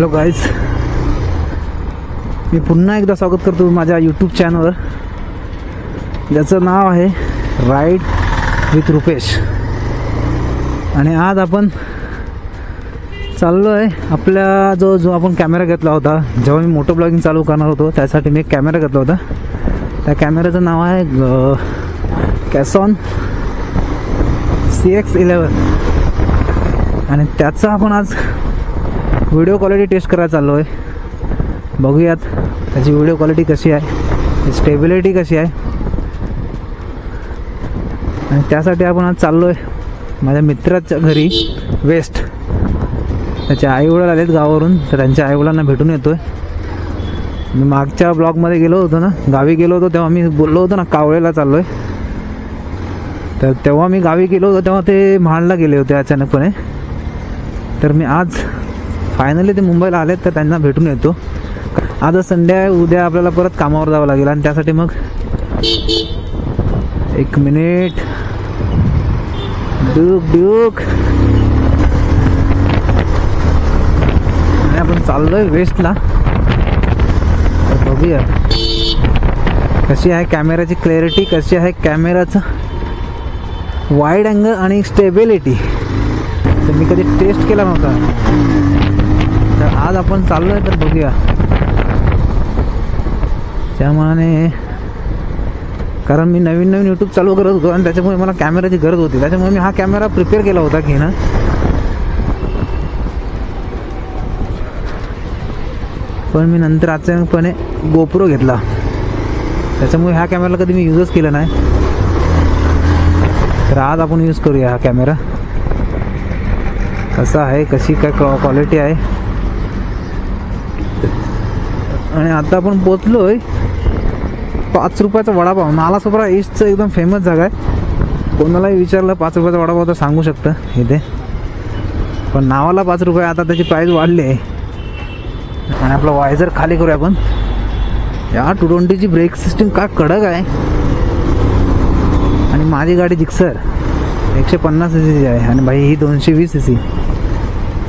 Hello guys मी पुन्हा एकदा स्वागत करतो माझ्या यूट्यूब चॅनलवर ज्याचं नाव आहे राईड विथ रुपेश आणि आज आपण चाललो आहे आपल्या जो जो आपण कॅमेरा घेतला होता जेव्हा मी मोटो ब्लॉगिंग चालू करणार होतो त्यासाठी मी एक कॅमेरा घेतला होता. त्या कॅमेऱ्याचं नाव आहे कॅसॉन सी एक्स इलेवन आणि त्याचा आपण आज व्हिडिओ क्वालिटी टेस्ट करायला चाललो आहे. बघूयात त्याची व्हिडिओ क्वालिटी कशी आहे स्टेबिलिटी कशी आहे. आणि त्यासाठी आपण आज चाललो आहे माझ्या मित्राच्या घरी वेस्ट. त्याचे आईवडील आलेत गावावरून तर त्यांच्या आईवडिलांना भेटून येतो आहे मी मागच्या ब्लॉगमध्ये गेलो होतो ना गावी गेलो होतो तेव्हा मी बोललो होतो ना कावळेला चाललो आहे तर तेव्हा मी गावी गेलो होतो तेव्हा ते महाडला गेले होते अचानकपणे. तर मी आज फायनली ते मुंबईला आलेत तर त्यांना भेटून येतो. आज संडे आहे उद्या आपल्याला परत कामावर जावं लागेल आणि त्यासाठी मग एक मिनिट. ड्यूक ड्यूक आणि आपण चाललोय वेस्टला. तर बघूया. कशी आहे कॅमेराची क्लॅरिटी कशी आहे कॅमेराचं वाईड अँगल आणि स्टेबिलिटी तर मी कधी टेस्ट केला नव्हता. आज आपण चाललो आहे तर बघूया. त्यामानाने कारण मी नवीन नवीन यूट्यूब चालू करत होतो आणि त्याच्यामुळे मला कॅमेराची गरज होती. त्याच्यामुळे मी हा कॅमेरा प्रिपेअर केला होता की ना. पण मी नंतर अचानकपणे गोप्रो घेतला. त्याच्यामुळे ह्या कॅमेराला कधी मी यूजच केला नाही. तर आज आपण यूज करूया हा कॅमेरा कसा आहे कशी काय क्वालिटी आहे. आणि आता आपण आहे पाच रुपयाचा वडापाव. नालासोपरा ईस्टचं एकदम फेमस जागा आहे. कोणालाही विचारलं पाच रुपयाचा वडापाव तर सांगू शकतं इथे. पण नावाला पाच रुपये आता त्याची प्राईस वाढली आहे. आणि आपलं वायझर खाली करूया आपण. या टू ट्वेंटीची ब्रेक सिस्टीम का कडक आहे? आणि माझी गाडी जिक्सर. एकशे पन्नास सी सीची आहे. आणि भाई ही दोनशे वीस सी सी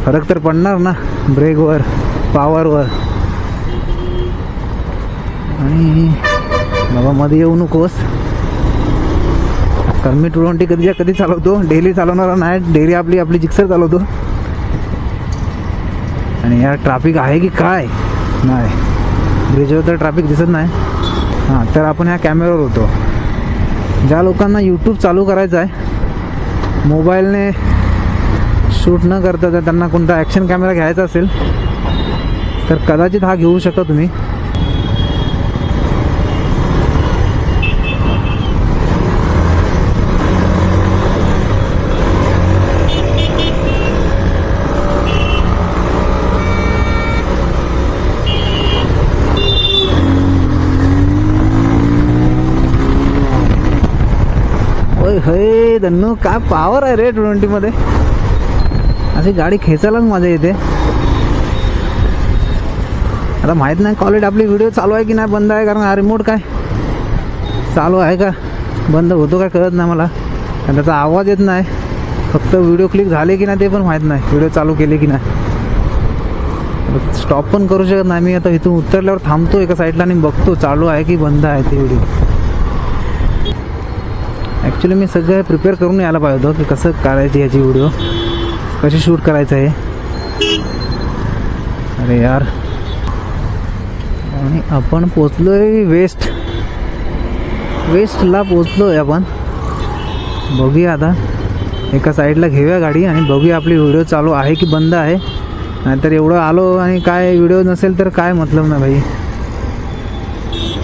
फरक तर पडणार ना ब्रेकवर पॉवरवर आणि बाबा मध्ये येऊ नकोस. कारण मी टू ट्वेंटी कधीच्या कधी चालवतो. डेली चालवणारा नाही. डेली आपली आपली जिक्सर चालवतो. आणि या ट्रॅफिक आहे की काय? नाही. ब्रिजवर तर ट्रॅफिक दिसत नाही. हां तर आपण ह्या कॅमेऱ्यावर होतो. ज्या लोकांना यूट्यूब चालू करायचं आहे मोबाईलने शूट न करता जर त्यांना कोणता ॲक्शन कॅमेरा घ्यायचा असेल तर कदाचित हा घेऊ शकता तुम्ही. हे धन्नू काय पॉवर आहे रे ट्वेंटीमध्ये अशी गाडी खेचायलाच मजा येते आता माहीत नाही क्वालिटी आपली व्हिडिओ चालू आहे की नाही बंद आहे कारण हा रिमोट काय? चालू आहे का? बंद होतो काय कळत नाही मला. आणि त्याचा आवाज येत नाही. फक्त व्हिडिओ क्लिक झाले की नाही ते पण माहीत नाही व्हिडिओ चालू केले की नाही. स्टॉप पण करू शकत नाही मी. आता इथून उतरल्यावर थांबतो एका साईडला आणि बघतो चालू आहे की बंद आहे ते व्हिडिओ ॲक्च्युली मी सगळं प्रिपेअर करून यायला पाहिजे होतं की कसं करायची ह्याची व्हिडिओ कशी शूट करायचं आहे. अरे यार. आणि आपण पोचलो आहे वेस्ट वेस्टला पोचलो आहे आपण. बघूया आता. एका साईडला घेऊया गाडी आणि बघूया आपली व्हिडिओ चालू आहे की बंद आहे. नाहीतर एवढं आलो आणि काय व्हिडिओ नसेल तर काय मतलब ना भाई.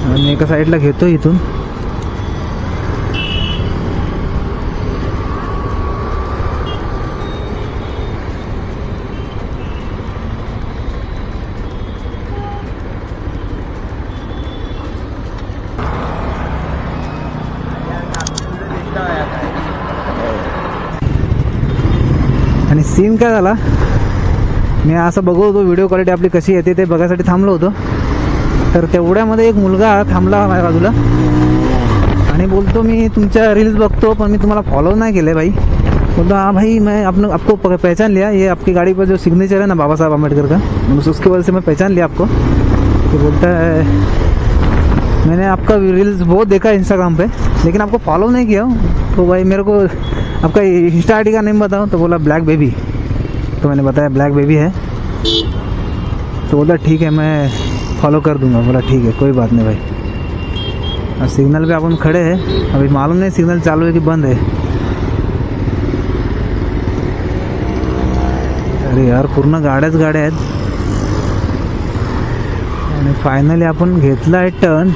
आणि एका साईडला घेतो इथून. सीन काय झाला? मी असं बघत होतो व्हिडिओ क्वालिटी आपली कशी येते ते बघायसाठी थांबलो होतो. तर तेवढ्यामध्ये एक मुलगा थांबला माझ्या बाजूला. आणि बोलतो मी तुमच्या रील्स बघतो पण मी तुम्हाला फॉलो नाही केले भाई. बोलतो हाँ भाई मैं आपने आपको प- पहचान लिया ये आपकी गाड़ी पर जो सिग्नेचर है ना बाबा साहब अम्बेडकर का उसके वजह से मैं पहचान लिया आपको. तो बोलता है मैंने आपका रील्स बहुत देखा इंस्टाग्राम पे लेकिन आपको फॉलो नहीं किया तो भाई मेरे को आपका इंस्टा आई का नेम बताओ तो बोला ब्लैक बेबी तो मैंने बताया ब्लैक बेबी है। तो बोला ठीक है मैं फॉलो कर दूंगा। बोला ठीक है कोई बात नहीं भाई। और सिग्नल पे अपन खड़े हैं। अभी मालूम नहीं सिग्नल चालू है कि बंद है। अरे यार पूर्ण गाड्याच गाड्या आहेत आणि फायनली आपण घेतला आहे टर्न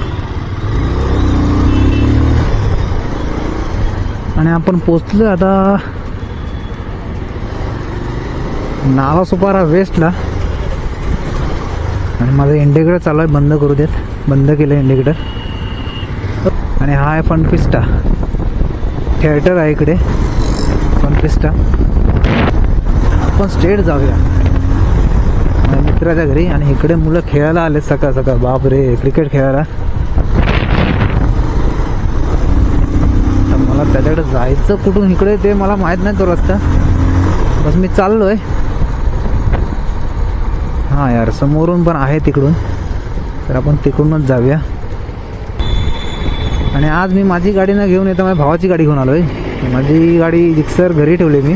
आणि आपण पोचलो आता नाला सुपारा वेस्टला आणि माझं इंडिकेटर चालू आहे बंद करू देत. बंद केलं इंडिकेटर आणि हा आहे फनपिस्टा थिएटर आहे इकडे. फनपिस्टा आपण स्टेट जाऊया. मित्राच्या घरी. आणि इकडे मुलं खेळायला आले सकाळ सकाळ. बाप रे क्रिकेट खेळायला तर मला त्याच्याकडे जायचं कुठून इकडे ते मला माहीत नाही तो रस्ता. बस मी चाललो आहे हां यार समोरून पण आहे तिकडून. तर आपण तिकडूनच जाऊया. आणि आज मी माझी गाडी न घेऊन येतो माझ्या भावाची गाडी घेऊन आलो आहे माझी गाडी जिक्सर घरी ठेवली मी.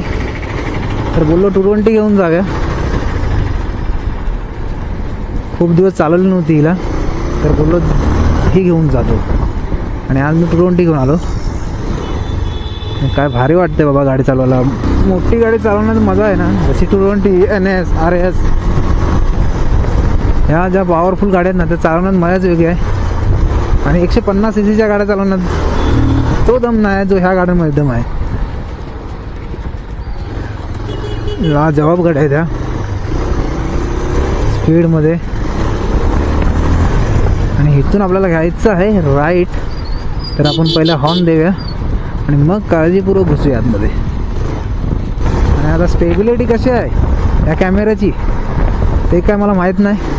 तर बोललो टू ट्वेंटी घेऊन जाऊया. खूप दिवस चालवली नव्हती हिला. तर बोललो ही घेऊन जातो. आणि आज मी टू ट्वेंटी घेऊन आलो. काय भारी वाटते बाबा गाडी चालवायला. मोठी गाडी चालवण्यात मजा आहे ना? जशी two twenty N S R S ह्या ज्या पॉवरफुल गाड्या आहेत ना त्या चालवण्यात मजाच वेगळी आहे. आणि एकशे पन्नास सी सीच्या गाड्या चालवण्यात तो दम नाही जो ह्या गाड्यांमध्ये दम आहे. ला जबाब गाड्या आहे त्या. स्पीडमध्ये. आणि इथून आपल्याला घ्यायचं आहे राईट. तर आपण पहिला हॉर्न देऊया. आणि मग काळजीपूर्वक घुसूया आतमध्ये आणि आता स्टेबिलिटी कशी आहे या कॅमेऱ्याची ते काय मला माहीत नाही.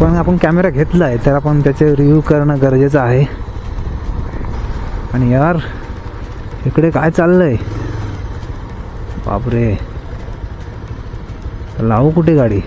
पण आपण कॅमेरा घेतला आहे तर आपण त्याचे रिव्ह्यू करणं गरजेचं आहे. आणि यार इकडे काय चाललं आहे बापरे. लावू कुठे गाडी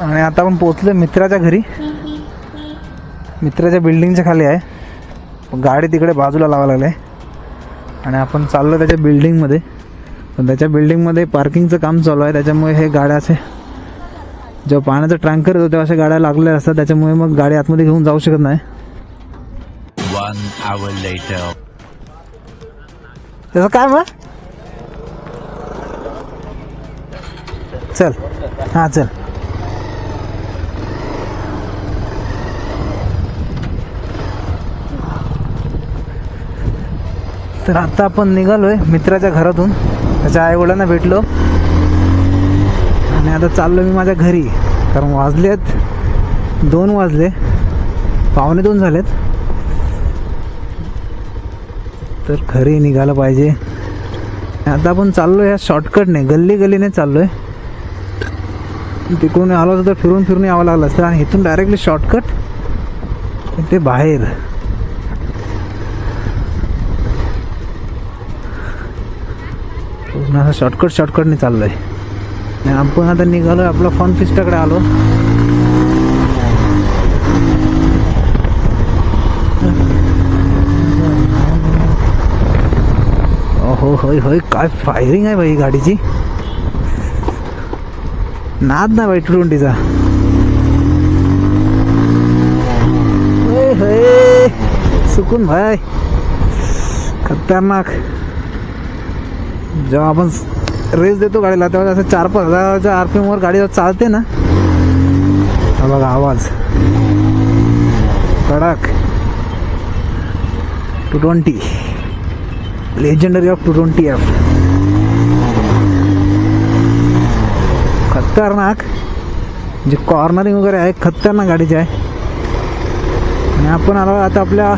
आणि आता आपण पोचलो मित्राच्या घरी. मित्राच्या बिल्डिंगच्या खाली आहे. गाडी तिकडे बाजूला लावायला लागले आणि आपण चाललो त्याच्या बिल्डिंगमध्ये. पण त्याच्या बिल्डिंगमध्ये पार्किंगचं काम चालू आहे. त्याच्यामुळे हे गाड्याचे जेव्हा पाण्याचं टँकर येतो तेव्हा अशा गाड्या लागलेल्या असतात. त्याच्यामुळे मग गाडी आतमध्ये घेऊन जाऊ शकत नाही. त्याचं काय मग? चल. हां चल. तर आता आपण निघालोय मित्राच्या घरातून. त्याच्या आईवडिलांना भेटलो. आणि आता चाललो मी माझ्या घरी. कारण वाजलेत दोन वाजले. पावणे दोन झालेत. तर घरी निघालं पाहिजे. आता आपण चाललो या शॉर्टकटने गल्ली गल्लीने चाललोय. तिकडून आलो असतं तर फिरून फिरून यावं लागलं असतं. आणि इथून डायरेक्टली शॉर्टकट ते बाहेर. आपण असं शॉर्टकट शॉर्टकटने चाललो आहे आपण आता निघालो आपलं फॉन फिस्टाकडे आलो. हो होय होय काय फायरिंग आहे बाई गाडीची? नाद ना बाई टू ट्वेंटीचा सुकून भाई. खतरनाक. जेव्हा आपण रेस देतो गाडीला तेव्हा असं चार पाच हजाराच्या आर पी एमवर गाडी चालते ना बघा आवाज. कडक. Two twenty. Legendary of two twenty F खतरनाक. जे कॉर्नरिंग वगैरे आहे खतरनाक गाडीचे आहे. आणि आपण आलो आता आपल्या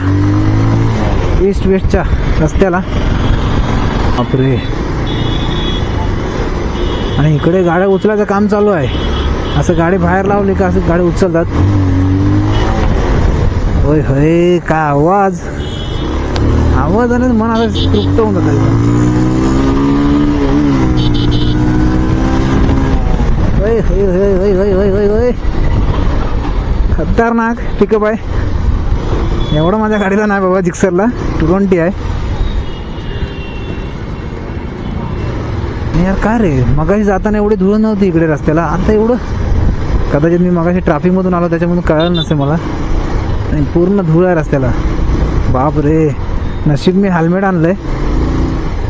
ईस्ट वेस्टच्या रस्त्याला. बापरे. आणि इकडे गाड्या उचलायचं काम चालू आहे. असं गाडी बाहेर लावली का असं गाडी उचलतात. होय होय का आवाज? आवाज आणि मन आता तृप्त होऊन जात खतरनाक पिकअप आहे. एवढं माझ्या गाडीला नाही बाबा जिक्सरला. टू ट्वेंटी आहे. यार का रे? मगाशी जाताना एवढी धूळ नव्हती इकडे रस्त्याला. आता एवढं? कदाचित मी मगाशी ट्रॅफिकमधून आलो त्याच्यामधून कळलं नसेल मला. आणि पूर्ण धूळ आहे रस्त्याला. बाप रे. नशीब मी हेल्मेट आणलं आहे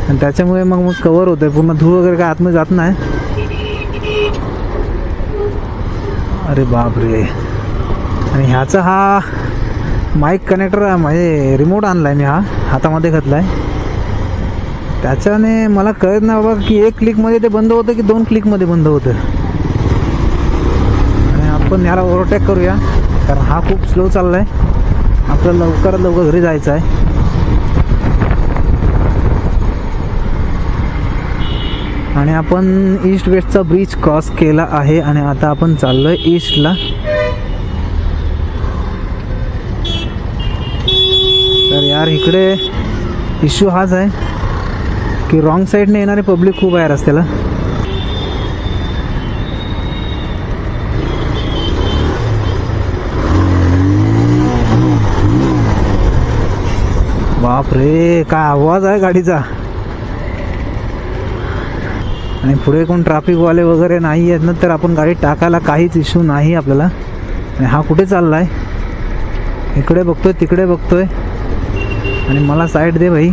आणि त्याच्यामुळे मग मग कवर होतं आहे पूर्ण धूळ वगैरे काय आतमध्ये जात नाही. अरे बाप रे. आणि ह्याचा हा माईक कनेक्टर म्हणजे रिमोट आणला आहे मी हा. हातामध्ये घातला आहे त्याच्याने मला कळत नाही बाबा की एक क्लिकमध्ये ते बंद होतं की दोन क्लिकमध्ये बंद होतं. आणि आपण याला ओव्हरटेक करूया कारण हा खूप स्लो चालला आहे आपल्याला लवकरात लवकर घरी जायचं आहे. आणि आपण ईस्ट वेस्टचा ब्रिज क्रॉस केला आहे आणि आता आपण चाललोय ईस्टला तर यार इकडे इश्यू हाच आहे. की रॉंग साईडने येणारे पब्लिक खूप आहे रस्त्याला. बाप रे काय आवाज आहे गाडीचा. आणि पुढे कोण ट्रॅफिकवाले वगैरे नाही आहेत ना तर आपण गाडी टाकायला काहीच इश्यू नाही आपल्याला. आणि हा कुठे चालला आहे इकडे बघतोय तिकडे बघतोय. आणि मला साईड दे भाई.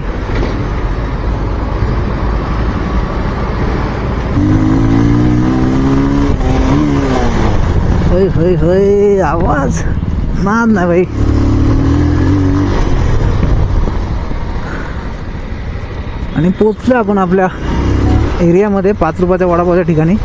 होय होय होय. आवाज नाद नाही भाई आणि पोचलो आपण आपल्या एरियामध्ये पाच रुपयाच्या वडापावच्या ठिकाणी.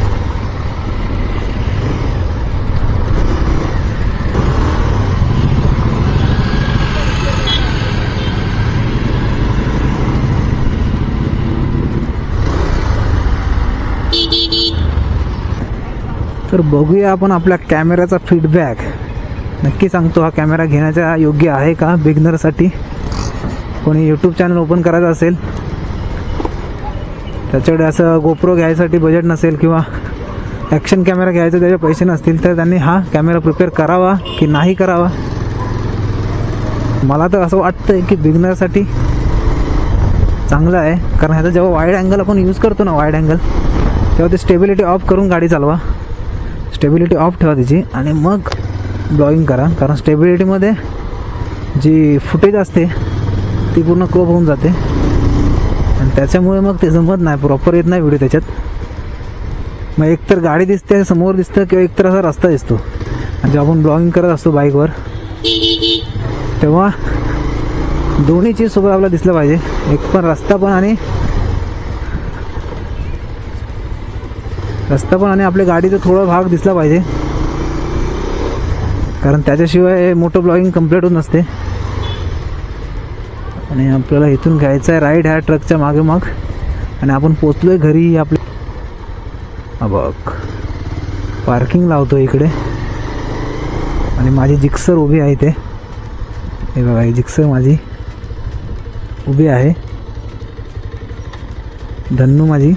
तर बघूया आपण आपल्या कॅमेऱ्याचा फीडबॅक नक्की सांगतो हा कॅमेरा घेण्याचा योग्य आहे का बिगनरसाठी कोणी यूट्यूब चॅनल ओपन करायचं असेल त्याच्याकडे असं गोप्रो घ्यायसाठी बजेट नसेल किंवा ॲक्शन कॅमेरा घ्यायचा त्याचे पैसे नसतील तर त्यांनी हा कॅमेरा प्रिपेअर करावा की नाही करावा? मला तर असं वाटतं की बिगनरसाठी चांगलं आहे कारण ह्याचा जेव्हा वाईड अँगल आपण यूज करतो ना वाईड अँगल तेव्हा ते स्टेबिलिटी ऑफ करून गाडी चालवा. स्टेबिलिटी ऑफ ठेवा त्याची आणि मग ब्लॉगिंग करा. कारण स्टेबिलिटीमध्ये जी फुटेज असते ती पूर्ण क्लोप होऊन जाते. आणि त्याच्यामुळे मग ते जमत नाही. प्रॉपर येत नाही व्हिडिओ त्याच्यात. मग एकतर गाडी दिसते समोर दिसतं किंवा एकतर असा रस्ता दिसतो. आणि जेव्हा आपण ब्लॉगिंग करत असतो बाईकवर तेव्हा दोन्ही चीज सोबत आपल्याला दिसलं पाहिजे. एक पण रस्ता पण आणि रस्ता पण आणि आपल्या गाडीचा थोडा भाग दिसला पाहिजे. कारण त्याच्याशिवाय मोठं ब्लॉगिंग कंप्लीट होत नसते. आणि आपल्याला इथून घ्यायचं आहे राईड ह्या ट्रकच्या मागे मग आणि आपण पोचलो आहे घरी आपले बघ. पार्किंग लावतो इकडे. आणि माझी जिक्सर उभी आहे इथे. हे बघा ही जिक्सर माझी उभी आहे. धन्नू माझी.